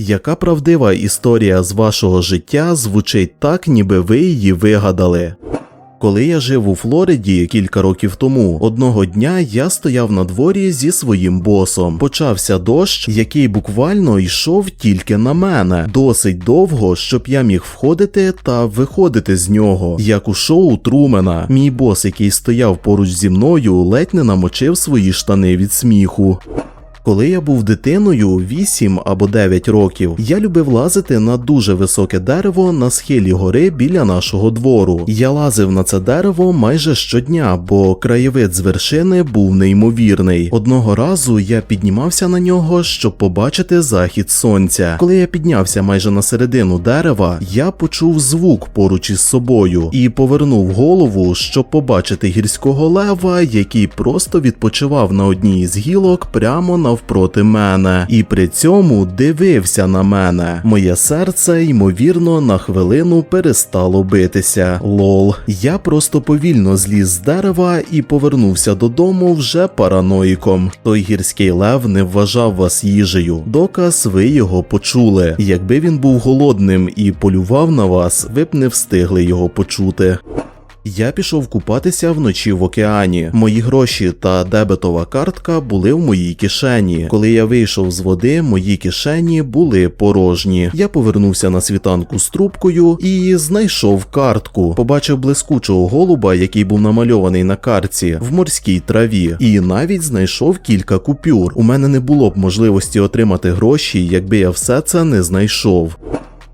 Яка правдива історія з вашого життя звучить так, ніби ви її вигадали? Коли я жив у Флориді кілька років тому, одного дня я стояв на дворі зі своїм босом. Почався дощ, який буквально йшов тільки на мене, досить довго, щоб я міг входити та виходити з нього, як у шоу Трумена. Мій бос, який стояв поруч зі мною, ледь не намочив свої штани від сміху. Коли я був дитиною 8 або 9 років, я любив лазити на дуже високе дерево на схилі гори біля нашого двору. Я лазив на це дерево майже щодня, бо краєвид з вершини був неймовірний. Одного разу я піднімався на нього, щоб побачити захід сонця. Коли я піднявся майже на середину дерева, я почув звук поруч із собою і повернув голову, щоб побачити гірського лева, який просто відпочивав на одній із гілок прямо навпроти мене, і при цьому дивився на мене. Моє серце, ймовірно, на хвилину перестало битися. Лол. Я просто повільно зліз з дерева і повернувся додому вже параноїком. Той гірський лев не вважав вас їжею. Доказ ви його почули. Якби він був голодним і полював на вас, ви б не встигли його почути. Я пішов купатися вночі в океані. Мої гроші та дебетова картка були в моїй кишені. Коли я вийшов з води, мої кишені були порожні. Я повернувся на світанку з трубкою і знайшов картку. Побачив блискучого голуба, який був намальований на картці в морській траві, і навіть знайшов кілька купюр. У мене не було б можливості отримати гроші, якби я все це не знайшов.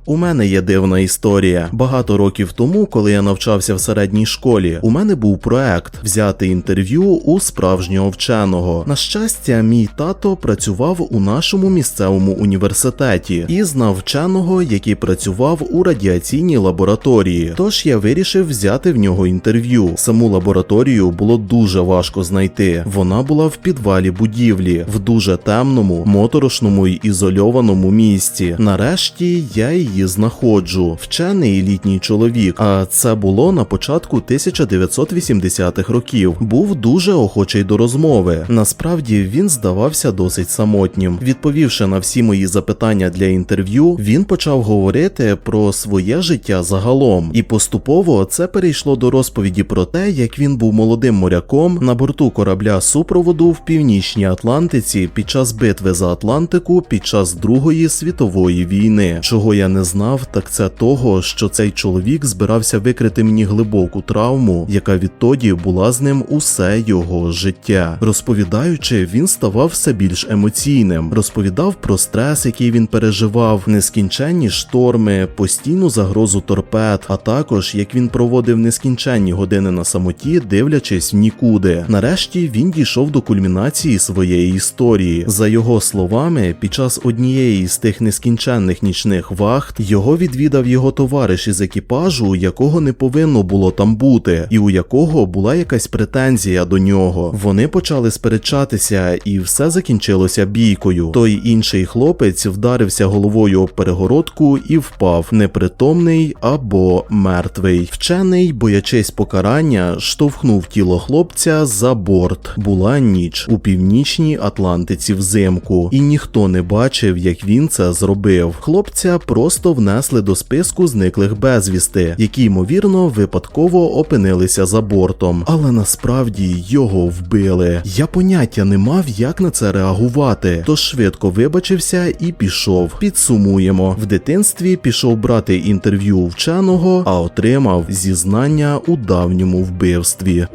У мене є дивна історія. Багато років тому, коли я навчався в середній школі, у мене був проект взяти інтерв'ю у справжнього вченого. На щастя, мій тато працював у нашому місцевому університеті і знав вченого, який працював у радіаційній лабораторії. Тож я вирішив взяти в нього інтерв'ю. Саму лабораторію було дуже важко знайти. Вона була в підвалі будівлі, в дуже темному, моторошному й ізольованому місці. Нарешті я її її знаходжу. Вчений літній чоловік, а це було на початку 1980-х років. Був дуже охочий до розмови. Насправді він здавався досить самотнім. Відповівши на всі мої запитання для інтерв'ю, він почав говорити про своє життя загалом, і поступово це перейшло до розповіді про те, як він був молодим моряком на борту корабля супроводу в північній Атлантиці під час битви за Атлантику під час Другої світової війни, чого я не знав, так це того, що цей чоловік збирався викрити мені глибоку травму, яка відтоді була з ним усе його життя. Розповідаючи, він ставав все більш емоційним, розповідав про стрес, який він переживав, нескінченні шторми, постійну загрозу торпед, а також як він проводив нескінченні години на самоті, дивлячись в нікуди. Нарешті він дійшов до кульмінації своєї історії. За його словами, під час однієї з тих нескінченних нічних вахт його відвідав його товариш із екіпажу, якого не повинно було там бути, і у якого була якась претензія до нього. Вони почали сперечатися, і все закінчилося бійкою. Той інший хлопець вдарився головою об перегородку і впав, непритомний або мертвий. Вчений, боячись покарання, штовхнув тіло хлопця за борт. Була ніч у північній Атлантиці взимку, і ніхто не бачив, як він це зробив. Хлопця просто внесли до списку зниклих безвісти, які ймовірно випадково опинилися за бортом, але насправді його вбили. Я поняття не мав, як на це реагувати, тож швидко вибачився і пішов. Підсумуємо, в дитинстві пішов брати інтерв'ю вченого, а отримав зізнання у давньому вбивстві.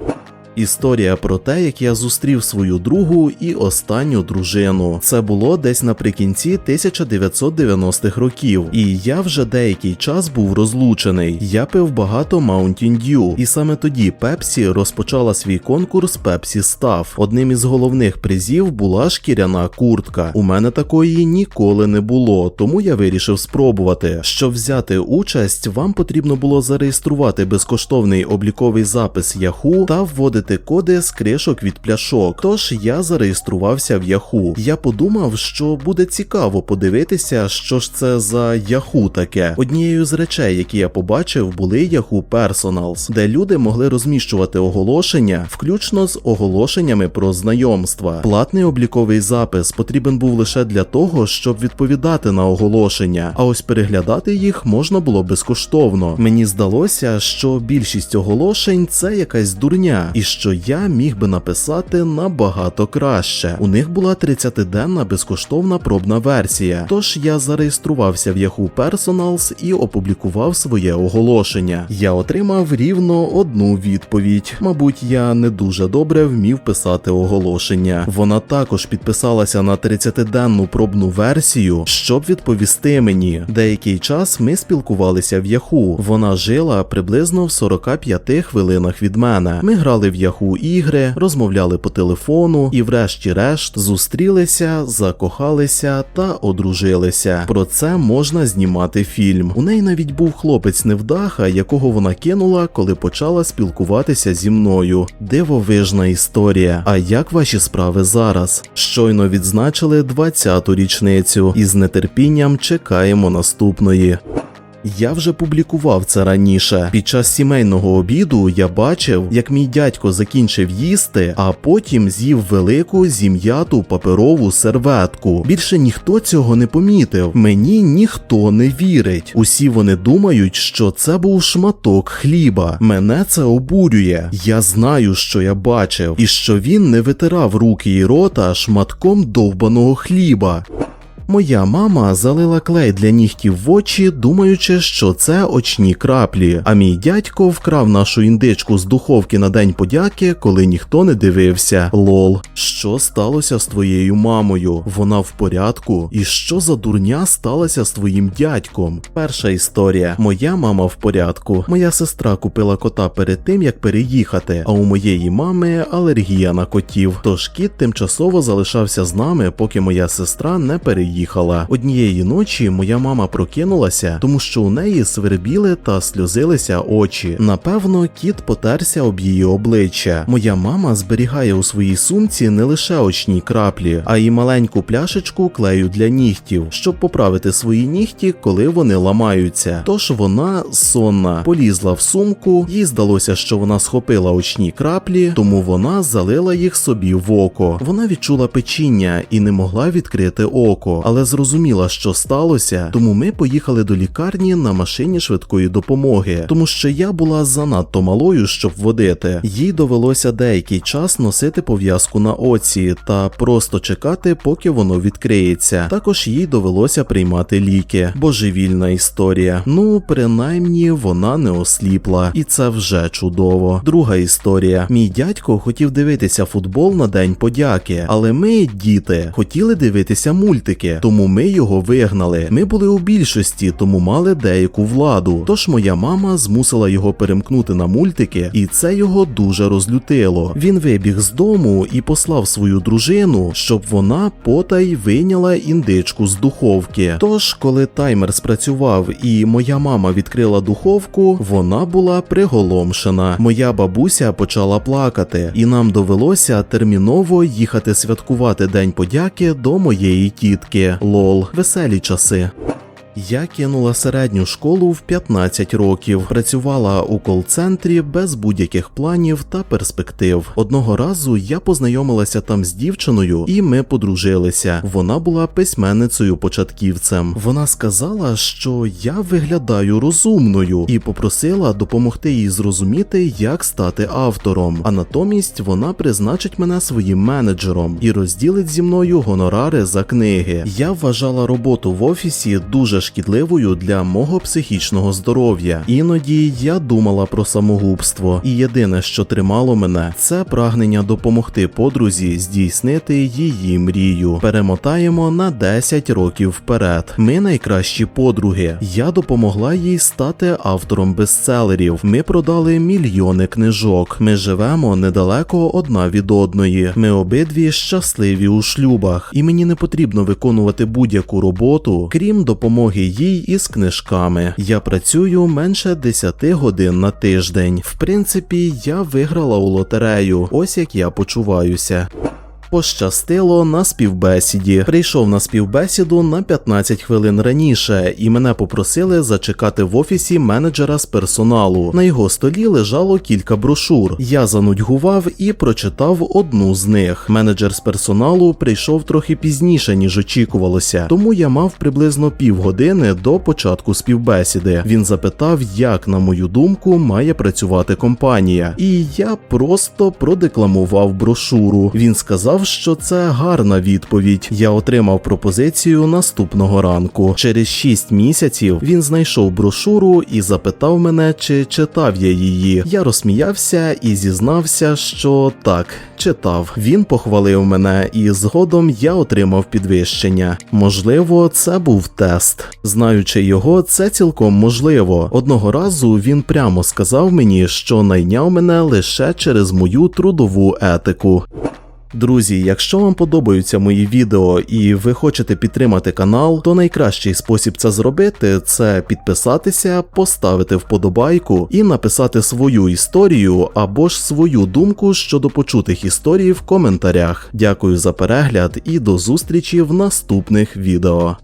Історія про те, як я зустрів свою другу і останню дружину. Це було десь наприкінці 1990-х років, і я вже деякий час був розлучений. Я пив багато Mountain Dew, і саме тоді Пепсі розпочала свій конкурс Pepsi Staff. Одним із головних призів була шкіряна куртка. У мене такої ніколи не було, тому я вирішив спробувати. Щоб взяти участь, вам потрібно було зареєструвати безкоштовний обліковий запис Yahoo та вводити отримувати коди з кришок від пляшок. Тож я зареєструвався в Яху. Я подумав, що буде цікаво подивитися, що ж це за Яху таке. Однією з речей, які я побачив, були Yahoo Personals, де люди могли розміщувати оголошення, включно з оголошеннями про знайомства. Платний обліковий запис потрібен був лише для того, щоб відповідати на оголошення, а ось переглядати їх можна було безкоштовно. Мені здалося, що більшість оголошень це якась дурня, і що я міг би написати набагато краще. У них була 30-денна безкоштовна пробна версія. Тож я зареєструвався в Yahoo Personals і опублікував своє оголошення. Я отримав рівно одну відповідь. Мабуть, я не дуже добре вмів писати оголошення. Вона також підписалася на 30-денну пробну версію, щоб відповісти мені. Деякий час ми спілкувалися в Яху. Вона жила приблизно в 45 хвилинах від мене. Ми грали в Яху ігри, розмовляли по телефону і, врешті-решт, зустрілися, закохалися та одружилися. Про це можна знімати фільм. У неї навіть був хлопець невдаха, якого вона кинула, коли почала спілкуватися зі мною. Дивовижна історія. А як ваші справи зараз? Щойно відзначили 20-ту річницю і з нетерпінням чекаємо наступної. Я вже публікував це раніше. Під час сімейного обіду я бачив, як мій дядько закінчив їсти, а потім з'їв велику зім'яту паперову серветку. Більше ніхто цього не помітив. Мені ніхто не вірить. Усі вони думають, що це був шматок хліба. Мене це обурює. Я знаю, що я бачив, і що він не витирав руки і рота шматком довбаного хліба. Моя мама залила клей для нігтів в очі, думаючи, що це очні краплі. А мій дядько вкрав нашу індичку з духовки на день подяки, коли ніхто не дивився. Лол, що сталося з твоєю мамою? Вона в порядку? І що за дурня сталося з твоїм дядьком? Перша історія: моя мама в порядку. Моя сестра купила кота перед тим, як переїхати. А у моєї мами алергія на котів. Тож кіт тимчасово залишався з нами, поки моя сестра не переїхала їхала. Однієї ночі моя мама прокинулася, тому що у неї свербіли та сльозилися очі. Напевно, кіт потерся об її обличчя. Моя мама зберігає у своїй сумці не лише очні краплі, а й маленьку пляшечку клею для нігтів, щоб поправити свої нігті, коли вони ламаються. Тож вона сонна, полізла в сумку, їй здалося, що вона схопила очні краплі, тому вона залила їх собі в око. Вона відчула печіння і не могла відкрити око але зрозуміла, що сталося, тому ми поїхали до лікарні на машині швидкої допомоги, тому що я була занадто малою, щоб водити. Їй довелося деякий час носити пов'язку на оці та просто чекати, поки воно відкриється. Також їй довелося приймати ліки. Божевільна історія. Ну, принаймні, вона не осліпла, і це вже чудово. Друга історія: мій дядько хотів дивитися футбол на день подяки, але ми, діти, хотіли дивитися мультики тому ми його вигнали. Ми були у більшості, тому мали деяку владу. Тож моя мама змусила його перемкнути на мультики, і це його дуже розлютило. Він вибіг з дому і послав свою дружину, щоб вона потай вийняла індичку з духовки. Тож, коли таймер спрацював і моя мама відкрила духовку, вона була приголомшена. Моя бабуся почала плакати, і нам довелося терміново їхати святкувати День подяки до моєї тітки. Лол, веселі часи. Я кинула середню школу в 15 років, працювала у кол-центрі без будь-яких планів та перспектив. Одного разу я познайомилася там з дівчиною, і ми подружилися. Вона була письменницею початківцем. Вона сказала, що я виглядаю розумною, і попросила допомогти їй зрозуміти, як стати автором. А натомість вона призначить мене своїм менеджером і розділить зі мною гонорари за книги. Я вважала роботу в офісі дуже шкідливою для мого психічного здоров'я. Іноді я думала про самогубство, і єдине, що тримало мене, це прагнення допомогти подрузі здійснити її мрію. Перемотаємо на 10 років вперед. Ми найкращі подруги. Я допомогла їй стати автором бестселерів. Ми продали мільйони книжок. Ми живемо недалеко одна від одної. Ми обидві щасливі у шлюбах, і мені не потрібно виконувати будь-яку роботу, крім допомоги допомоги їй із книжками. Я працюю менше 10 годин на тиждень. В принципі, я виграла у лотерею. Ось як я почуваюся. Пощастило на співбесіді. Прийшов на співбесіду на 15 хвилин раніше, і мене попросили зачекати в офісі менеджера з персоналу. На його столі лежало кілька брошур. Я занудьгував і прочитав одну з них. Менеджер з персоналу прийшов трохи пізніше, ніж очікувалося, тому я мав приблизно півгодини до початку співбесіди. Він запитав, як, на мою думку, має працювати компанія. І я просто продекламував брошуру. Він сказав, що це гарна відповідь. Я отримав пропозицію наступного ранку. Через 6 місяців він знайшов брошуру і запитав мене, чи читав я її. Я розсміявся і зізнався, що так, читав. Він похвалив мене, і згодом я отримав підвищення. Можливо, це був тест. Знаючи його, це цілком можливо. Одного разу він прямо сказав мені, що найняв мене лише через мою трудову етику. Друзі, якщо вам подобаються мої відео і ви хочете підтримати канал, то найкращий спосіб це зробити це підписатися, поставити вподобайку і написати свою історію або ж свою думку щодо почутих історій в коментарях. Дякую за перегляд і до зустрічі в наступних відео.